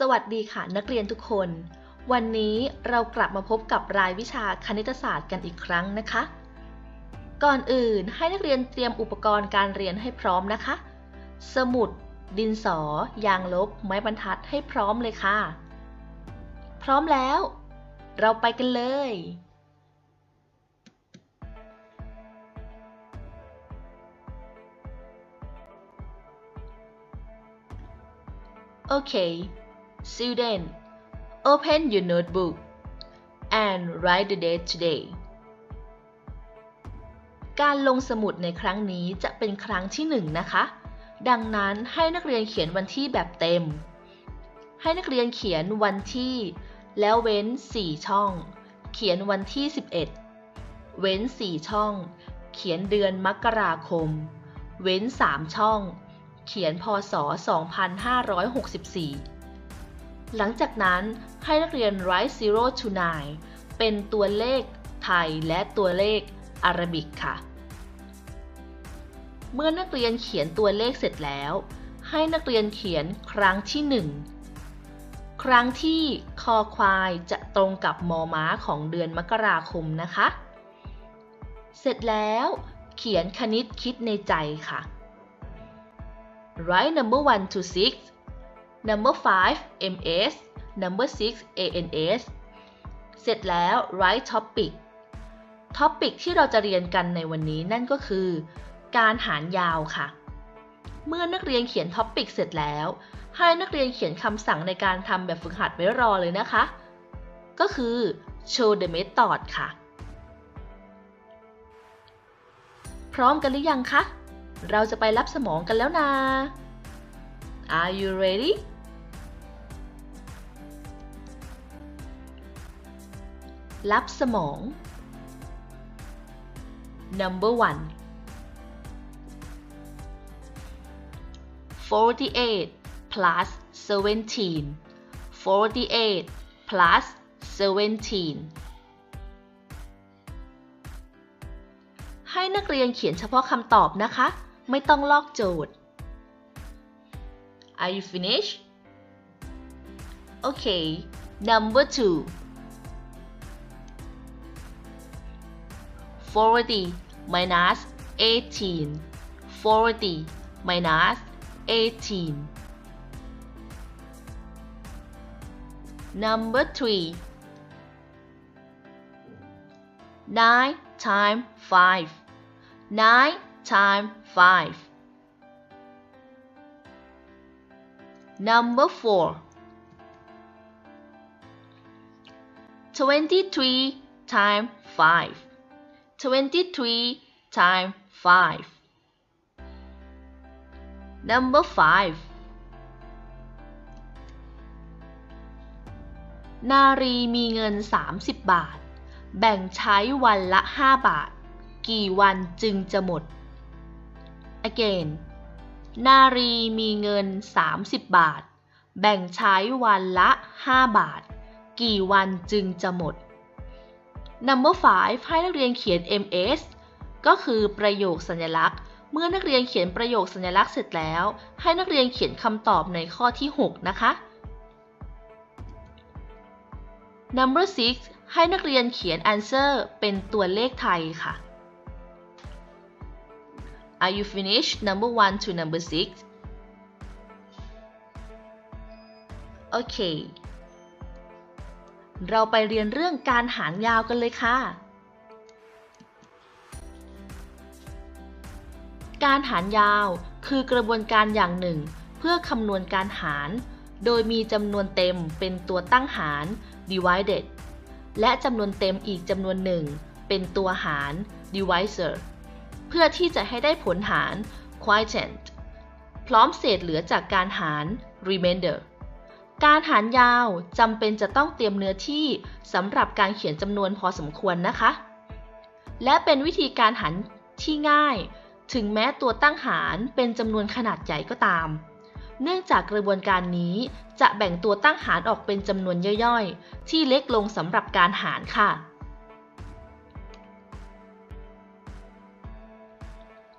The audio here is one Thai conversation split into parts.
สวัสดีค่ะนักเรียนทุกคน วันนี้เรากลับมาพบกับรายวิชาคณิตศาสตร์กันอีกครั้งนะคะ ก่อนอื่นให้นักเรียนเตรียมอุปกรณ์การเรียนให้พร้อมนะคะ สมุด ดินสอ ยางลบ ไม้บรรทัดให้พร้อมเลยค่ะ พร้อมแล้ว เราไปกันเลย Okay, student, open your notebook and write the date today. การลงสมุดในครั้งนี้จะเป็นครั้งที่หนึ่งนะคะ ดังนั้นให้นักเรียนเขียนวันที่แบบเต็ม ให้นักเรียนเขียนวันที่ แล้วเว้น 4 ช่อง เขียนวันที่ 11 เว้น 4 ช่อง เขียนเดือนมกราคม เว้น 3 ช่อง เขียนพศ 2564 หลังจากนั้นให้นักเรียน write zero to nine เป็นตัวเลขไทยและตัวเลขอารบิกค่ะ เมื่อนักเรียนเขียนตัวเลขเสร็จแล้ว ให้นักเรียนเขียนครั้งที่ 1 ครั้งที่คอควายจะตรงกับมอม้าของเดือนมกราคมนะคะ เสร็จแล้วเขียนคณิตคิดในใจค่ะ write number 1 to 6 number 5 ms number 6 ans เสร็จแล้ว write topic topic ที่เราจะเรียนกันในวันนี้นั่นก็คือ การหารยาวค่ะ เมื่อนักเรียนเขียน topic เสร็จแล้ว ให้นักเรียนเขียนคำสั่งในการทำแบบฝึกหัดไว้รอเลยนะคะ ก็คือ show the method ค่ะ พร้อมกันหรือยังคะ เราจะไปรับสมองกันแล้วนะ Are you ready? รับสมอง Number 1 48 plus 17 48 plus 17ให้นักเรียนเขียนเฉพาะคำตอบนะคะ ไม่ต้องลอกโจทย์ Are you finished? Okay, number 2 40 minus 18 40 minus 18 Number 3 9 times 5 9 times 5 Number 4 23 times 5 23 times 5 Number 5นารีมีเงิน 30 บาท แบ่งใช้วันละ 5 บาท กี่วันจึงจะหมด Again นารีมีเงิน 30 บาท แบ่งใช้วันละ 5 บาท กี่วันจึงจะหมด Number 5 ให้นักเรียนเขียน MS ก็คือประโยคสัญลักษณ์ เมื่อนักเรียนเขียนประโยคสัญลักษณ์เสร็จแล้ว ให้นักเรียนเขียนคำตอบในข้อที่ 6 นะคะ Number 6 ให้นักเรียนเขียน answer เป็นตัวเลขไทยค่ะ Are you finished number 1 to number 6? Okay เราไปเรียนเรื่องการหารยาวกันเลยค่ะ การหารยาวคือกระบวนการอย่างหนึ่ง เพื่อคำนวณการหาร โดยมีจำนวนเต็มเป็นตัวตั้งหาร divided และจำนวนเต็มอีกจำนวนหนึ่ง เป็นตัวหาร divisor เพื่อที่จะให้ได้ผลหาร quotient พร้อมเศษเหลือจากการหาร remainder การหารยาวจำเป็นจะต้องเตรียมเนื้อที่สำหรับการเขียนจำนวนพอสมควรนะคะ และเป็นวิธีการหารที่ง่าย ถึงแม้ตัวตั้งหารเป็นจำนวนขนาดใหญ่ก็ตาม เนื่องจากกระบวนการนี้จะแบ่งตัวตั้งหารออกเป็นจำนวนย่อยๆ ที่เล็กลงสำหรับการหารค่ะ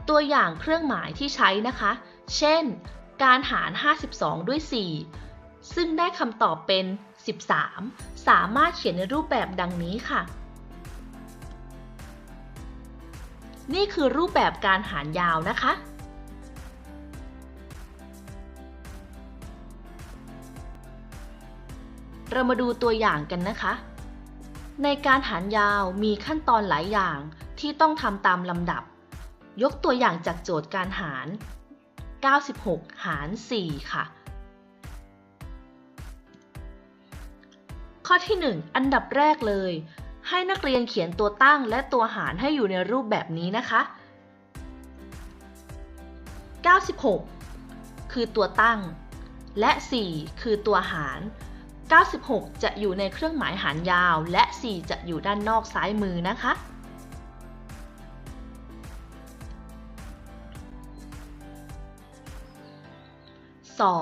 ตัวอย่างเครื่องหมายที่ใช้นะคะ เช่น การหาร 52 ด้วย 4 ซึ่งได้คำตอบเป็น 13 สามารถเขียนในรูปแบบดังนี้ค่ะ นี่คือรูปแบบการหารยาวนะคะเรามาดูตัวอย่างกันนะคะ ในการหารยาวมีขั้นตอนหลายอย่างที่ต้องทำตามลำดับ ยกตัวอย่างจากโจทย์การหาร 96 หาร 4 ค่ะ อที่ 1 อันดับแรกเลย ให้นักเรียนเขียนตัวตั้งและตัวหารให้อยู่ในรูปแบบนี้นะคะ 96 คือตัวตั้ง และ 4 คือตัวหาร 96 จะอยู่ในเครื่องหมายหารยาว และ 4 จะอยู่ด้านนอกซ้ายมือนะคะ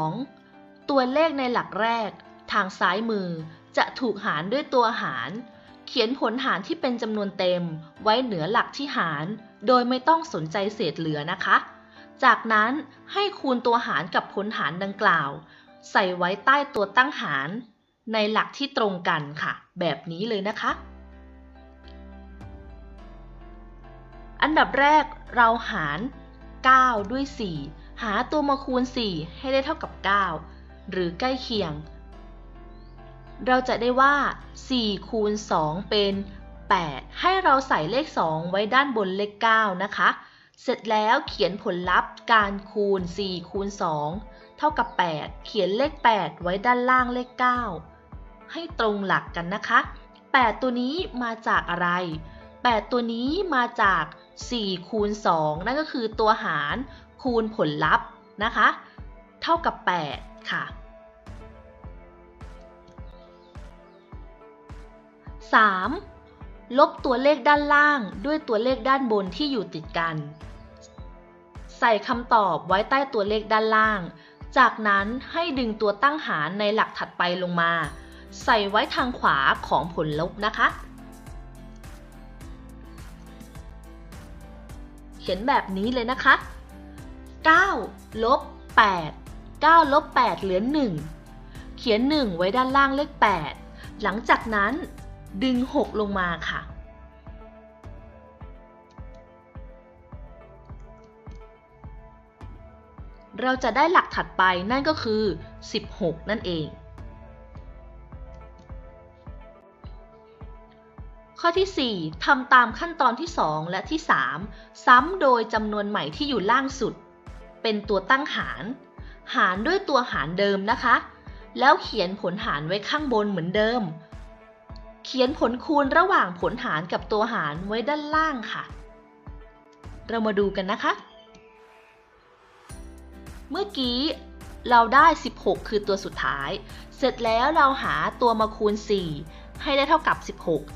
2. ตัวเลขในหลักแรก ทางซ้ายมือ จะถูกหารด้วยตัวหาร เขียนผลหารที่เป็นจำนวนเต็ม ไว้เหนือหลักที่หาร โดยไม่ต้องสนใจเศษเหลือนะคะ จากนั้นให้คูณตัวหารกับผลหารดังกล่าว ใส่ไว้ใต้ตัวตั้งหาร ในหลักที่ตรงกันค่ะ แบบนี้เลยนะคะ อันดับแรกเราหาร 9 ด้วย 4 หาตัวมาคูณ 4 ให้ได้เท่ากับ 9 หรือใกล้เคียง เราจะได้ว่า 4 คูณ 2 เป็น 8 ให้เราใส่เลข 2 ไว้ด้านบนเลข 9 นะคะ เสร็จแล้วเขียนผลลัพธ์การคูณ 4 คูณ 2 เท่ากับ 8 เขียนเลข 8 ไว้ด้านล่างเลข 9 ให้ตรงหลักกันนะคะ 8 ตัวนี้มาจากอะไร 8 ตัวนี้มาจาก 4 คูณ 2 นั่นก็คือตัวหารคูณผลลัพธ์นะคะ เท่ากับ 8 ค่ะ 3. ลบตัวเลขด้านล่างด้วยตัวเลขด้านบนที่อยู่ติดกัน ใส่คำตอบไว้ใต้ตัวเลขด้านล่าง จากนั้นให้ดึงตัวตั้งหารในหลักถัดไปลงมา ใส่ไว้ทางขวาของผลลบนะคะ เขียนแบบนี้เลยนะคะ 9 ลบ 8 9 ลบ 8 เหลือ 1 เขียน 1 ไว้ด้านล่างเลข 8 หลังจากนั้น ดึง 6 ลงมาค่ะ เราจะได้หลักถัดไปนั่นก็คือ 16 นั่นเอง ข้อที่ 4ทำตามขั้นตอนที่ 2 และที่ 3 ซ้ำโดยจำนวนใหม่ที่อยู่ล่างสุด เป็นตัวตั้งหาร หารด้วยตัวหารเดิมนะคะ แล้วเขียนผลหารไว้ข้างบนเหมือนเดิม เขียนผลคูณระหว่างผลหารกับตัวหารไว้ด้านล่างค่ะ เรามาดูกันนะคะ เมื่อกี้เราได้ 16 คือตัวสุดท้าย เสร็จแล้วเราหาตัวมาคูณ 4 ให้ได้เท่ากับ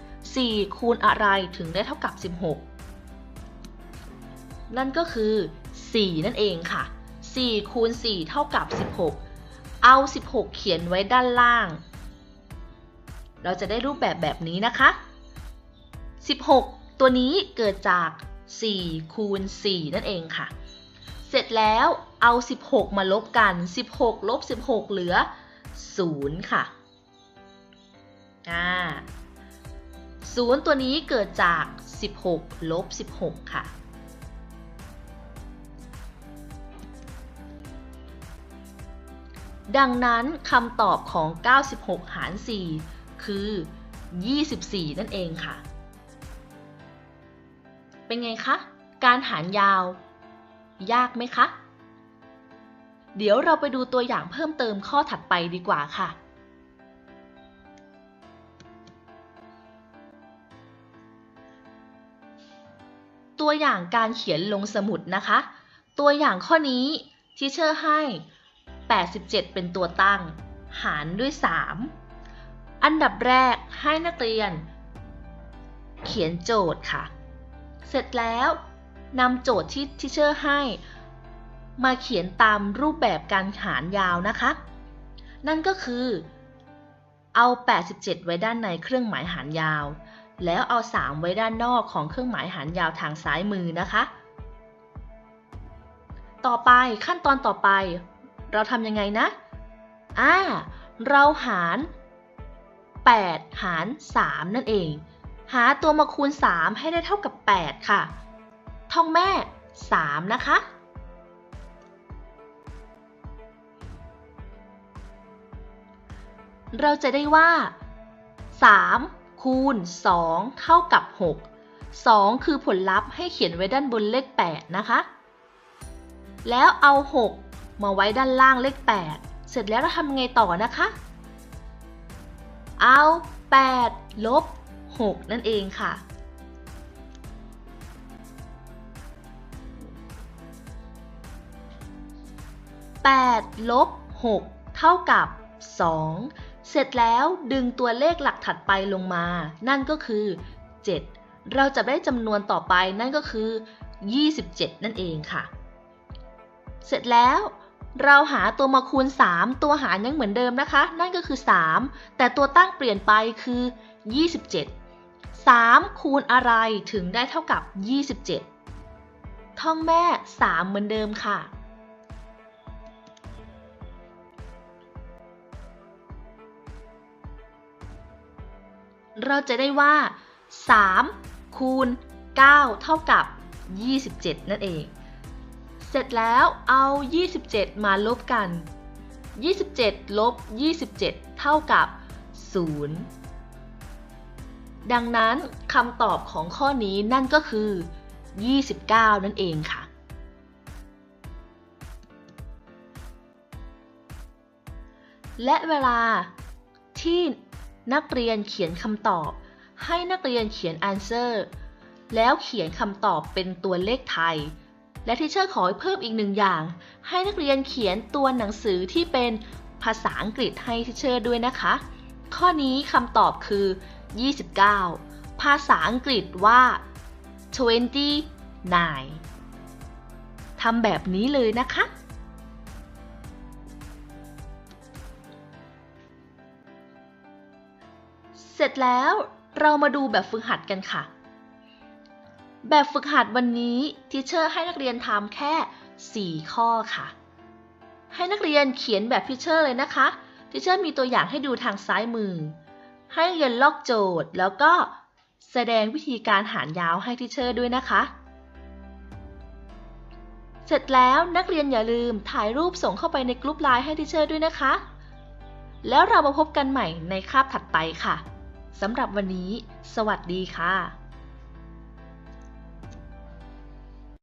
16 4 คูณอะไรถึงได้เท่ากับ 16 นั่นก็คือ 4 นั่นเองค่ะ 4 คูณ 4 เท่ากับ 16 เอา 16 เขียนไว้ด้านล่าง เราจะได้รูปแบบแบบนี้นะคะ 16 ตัวนี้เกิดจาก 4 คูณ 4 นั่นเองค่ะ เสร็จแล้วเอา 16 มาลบกัน 16 ลบ 16 เหลือ 0 ค่ะอ่า0ตัวนี้เกิดจาก 16 ลบ 16 ค่ะดังนั้นคำตอบของ 96 หาร 4 คือ 24 นั่นเองค่ะ เป็นไงคะ การหารยาว ยากไหมคะ เดี๋ยวเราไปดูตัวอย่างเพิ่มเติมข้อถัดไปดีกว่าค่ะตัวอย่างการเขียนลงสมุดนะคะ ตัวอย่างข้อนี้ที่เชอร์ให้ 87 เป็นตัวตั้ง หารด้วย 3 อันดับแรกให้นักเรียน เขียนโจทย์ค่ะ เสร็จแล้วนำโจทย์ที่ทีเชอร์ให้ มาเขียนตามรูปแบบการหารยาวนะคะ นั่นก็คือ เอา 87 ไว้ด้านในเครื่องหมายหารยาว แล้วเอา 3 ไว้ด้านนอกของเครื่องหมายหารยาวทางซ้ายมือนะคะ ต่อไปขั้นตอนต่อไป เราทำยังไงนะอ่าเราหาร 8 หาร 3 นั่นเอง หาตัวมาคูณ 3 ให้ได้เท่ากับ 8 ค่ะ ท่องแม่ 3 นะคะ เราจะได้ว่า 3 คูณ 2 เท่ากับ 6 2 คือผลลัพธ์ให้เขียนไว้ด้านบนเลข 8 นะคะ แล้วเอา 6 มาไว้ด้านล่างเลข 8 เสร็จแล้วเราทำไงต่อนะคะ เอา 8 ลบ 6 นั่นเองค่ะ 8 ลบ 6 เท่ากับ 2 เสร็จแล้วดึงตัวเลขหลักถัดไปลงมา นั่นก็คือ 7 เราจะได้จำนวนต่อไปนั่นก็คือ 27 นั่นเองค่ะ เสร็จแล้ว เราหาตัวมาคูณ 3 ตัวหารยังเหมือนเดิมนะคะ นั่นก็คือ 3 แต่ตัวตั้งเปลี่ยนไปคือ 27 3 คูณอะไรถึงได้เท่ากับ 27 ท่องแม่ 3 เหมือนเดิมค่ะเราจะได้ว่า 3 คูณ 9 เท่ากับ 27 นั่นเอง เสร็จแล้วเอา 27 มาลบกัน 27 ลบ 27 เท่ากับ 0 ดังนั้นคำตอบของข้อนี้นั่นก็คือ 29 นั่นเองค่ะ และเวลาที่นักเรียนเขียนคำตอบ ให้นักเรียนเขียน answer แล้วเขียนคำตอบเป็นตัวเลขไทย และทีเชอร์ขอเพิ่มอีกหนึ่งอย่าง ให้นักเรียนเขียนตัวหนังสือที่เป็นภาษาอังกฤษให้ทีเชอร์ด้วยนะคะ ข้อนี้คำตอบคือ 29 ภาษาอังกฤษว่า 29ทำแบบนี้เลยนะคะเสร็จแล้วเรามาดูแบบฝึกหัดกันค่ะ แบบฝึกหัดวันนี้ทิเชอร์ให้นักเรียนทำแค่ 4 ข้อค่ะ ให้นักเรียนเขียนแบบทิเชอร์เลยนะคะทิเชอร์มีตัวอย่างให้ดูทางซ้ายมือ ให้เรียนลอกโจทย์ แล้วก็แสดงวิธีการหารยาวให้ทิเชอร์ด้วยนะคะ เสร็จแล้วนักเรียนอย่าลืมถ่ายรูปส่งเข้าไปในกลุ่มไลน์ให้ทิเชอร์ด้วยนะคะ แล้วเรามาพบกันใหม่ในคาบถัดไปค่ะสำหรับวันนี้ สวัสดีค่ะ